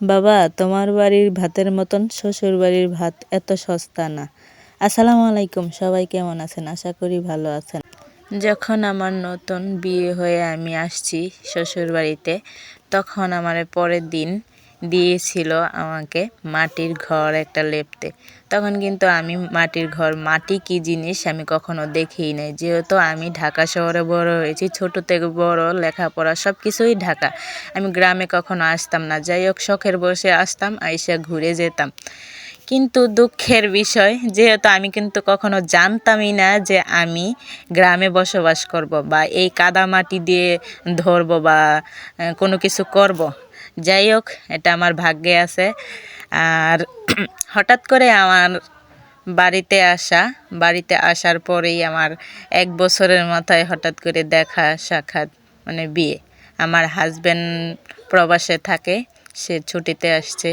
বাবা, তোমার বাড়ির ভাতের মতন শ্বশুর বাড়ির ভাত এত সস্তা না। আসসালামু আলাইকুম, সবাই কেমন আছেন? আশা করি ভালো আছেন। যখন আমার নতুন বিয়ে হয়ে আমি আসছি শ্বশুর বাড়িতে, তখন আমার পরের দিন দিয়েছিল আমাকে মাটির ঘর একটা লেপতে। তখন কিন্তু আমি মাটির ঘর, মাটি কি জিনিস আমি কখনো দেখিই নাই। যেহেতু আমি ঢাকা শহরে বড় হয়েছি, ছোট থেকে বড়, লেখাপড়া সব কিছুই ঢাকা। আমি গ্রামে কখনো আসতাম না। যাই হোক, শখের বসে আসতাম, আইসা ঘুরে যেতাম। কিন্তু দুঃখের বিষয়, যেহেতু আমি কিন্তু কখনো জানতামই না যে আমি গ্রামে বসবাস করব বা এই কাদা মাটি দিয়ে ধরবো বা কোনো কিছু করব। যাই হোক এটা আমার ভাগ্যে আছে। আর হঠাৎ করে আমার বাড়িতে আসা, বাড়িতে আসার পরেই আমার এক বছরের মাথায় হঠাৎ করে দেখা, সাক্ষাৎ মানে বিয়ে। আমার হাজব্যান্ড প্রবাসে থাকে, সে ছুটিতে আসছে,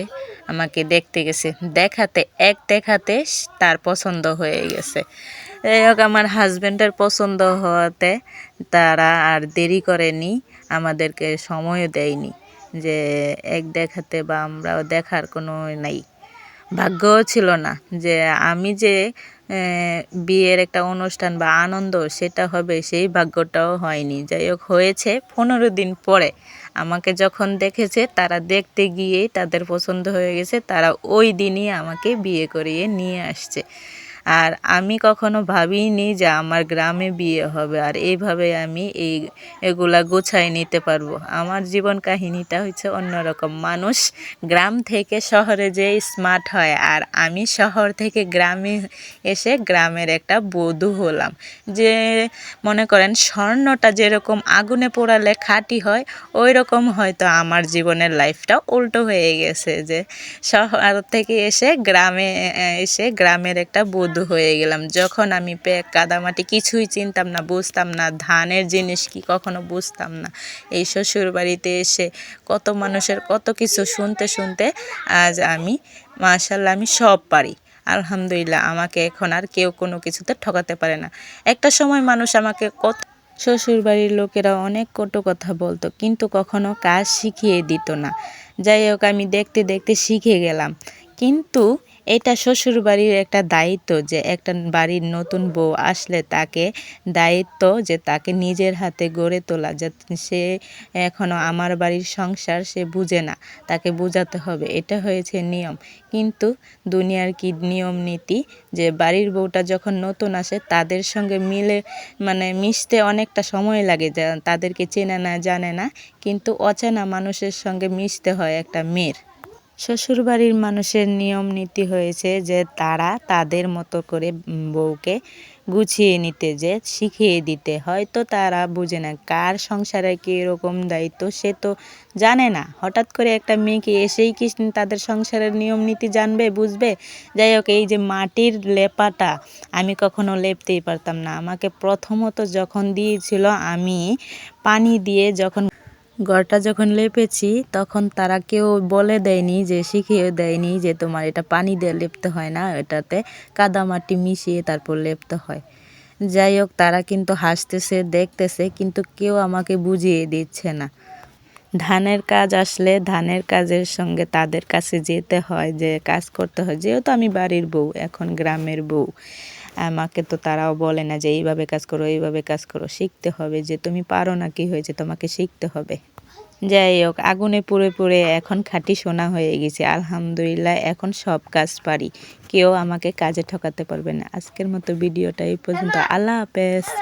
আমাকে দেখতে গেছে। দেখাতে, এক দেখাতে তার পছন্দ হয়ে গেছে। যাই হোক আমার হাজব্যান্ডের পছন্দ হওয়াতে তারা আর দেরি করেনি, আমাদেরকে সময়ও দেয়নি। যে এক দেখাতে বা আমরাও দেখার কোনো নাই। ভাগ্যও ছিল না যে আমি যে বিয়ের একটা অনুষ্ঠান বা আনন্দ সেটা হবে সেই ভাগ্যটাও হয়নি। যাই হোক হয়েছে। পনেরো দিন পরে আমাকে যখন দেখেছে, তারা দেখতে গিয়েই তাদের পছন্দ হয়ে গেছে, তারা ওই দিনই আমাকে বিয়ে করিয়ে নিয়ে আসছে। আর আমি কখনো ভাবিনি যে আমার গ্রামে বিয়ে হবে, আর এইভাবে আমি এই এগুলা গোছায় নিতে পারব। আমার জীবন কাহিনীটা হচ্ছে অন্যরকম। মানুষ গ্রাম থেকে শহরে যে স্মার্ট হয়, আর আমি শহর থেকে গ্রামে এসে গ্রামের একটা বধূ হলাম। যে মনে করেন স্বর্ণটা যেরকম আগুনে পোড়ালে খাঁটি হয় ওই রকম হয়তো আমার জীবনের লাইফটা উল্টো হয়ে গেছে যে শহর থেকে এসে গ্রামে এসে গ্রামের একটা বধূ বধূ হয়ে গেলাম। যখন আমি প্যাক কাদামাটি কিছুই চিনতাম না, বুঝতাম না, ধানের জিনিস কি কখনো বুঝতাম না। এই শ্বশুর বাড়িতে এসে কত মানুষের কত কিছু শুনতে শুনতে আজ আমি মাশাল্লাহ আমি সব পারি। আলহামদুলিল্লাহ, আমাকে এখন আর কেউ কোনো কিছুতে ঠকাতে পারে না। একটা সময় মানুষ আমাকে কত শ্বশুর বাড়ির লোকেরা অনেক কটু কথা বলতো, কিন্তু কখনো কাজ শিখিয়ে দিত না। যাই হোক, আমি দেখতে দেখতে শিখে গেলাম। কিন্তু এটা শ্বশুর বাড়ির একটা দায়িত্ব যে একটা বাড়ির নতুন বউ আসলে তাকে দায়িত্ব যে তাকে নিজের হাতে গড়ে তোলা যাতে সে এখনও আমার বাড়ির সংসার সে বুঝে না, তাকে বোঝাতে হবে। এটা হয়েছে নিয়ম। কিন্তু দুনিয়ার কি নিয়ম নীতি? যে বাড়ির বউটা যখন নতুন আসে, তাদের সঙ্গে মিলে মানে মিশতে অনেকটা সময় লাগে যা তাদেরকে চেনে না, জানে না। কিন্তু অচেনা মানুষের সঙ্গে মিশতে হয় একটা মেয়ের। শ্বশুরবাড়ির মানুষের নিয়ম নীতি হয়েছে যে তারা তাদের মতো করে বউকে গুছিয়ে নিতে যে শিখিয়ে দিতে। হয়তো তারা বুঝে না কার সংসারে কীরকম দায়িত্ব, সে তো জানে না। হঠাৎ করে একটা মেয়েকে এসেই কি তাদের সংসারের নিয়ম নীতি জানবে, বুঝবে? যাই হোক, এই যে মাটির লেপাটা আমি কখনো লেপতেই পারতাম না। আমাকে প্রথমত যখন দিয়েছিল, আমি পানি দিয়ে যখন ঘরটা যখন লেপেছি, তখন তারা কেউ বলে দেয়নি যে শিখিয়ে দেয়নি যে, তোমার এটা পানি দিয়ে লেপতে হয় না এটাতে কাদামাটি মিশিয়ে তারপর লেপতে হয়। যাই হোক, তারা কিন্তু হাসতেছে, দেখতেছে, কিন্তু কেউ আমাকে বুঝিয়ে দিচ্ছে না। ধানের কাজ আসলে ধানের কাজের সঙ্গে তাদের কাছে যেতে হয়, যে কাজ করতে হয়। যেহেতু আমি বাড়ির বউ, এখন গ্রামের বউ। আমাকে তো তারাও বলে না যে এইভাবে কাজ করো এইভাবে কাজ করো। শিখতে হবে যে তুমি পারো না কি হয়েছে তোমাকে শিখতে হবে। যাই হোক আগুনে পুড়ে পুড়ে এখন খাঁটি সোনা হয়ে গেছে। আলহামদুলিল্লাহ এখন সব কাজ পারি। কেউ আমাকে কাজে ঠকাতে পারবে না। আজকের মতো ভিডিওটা এই পর্যন্ত। আল্লাহ হাফেজ।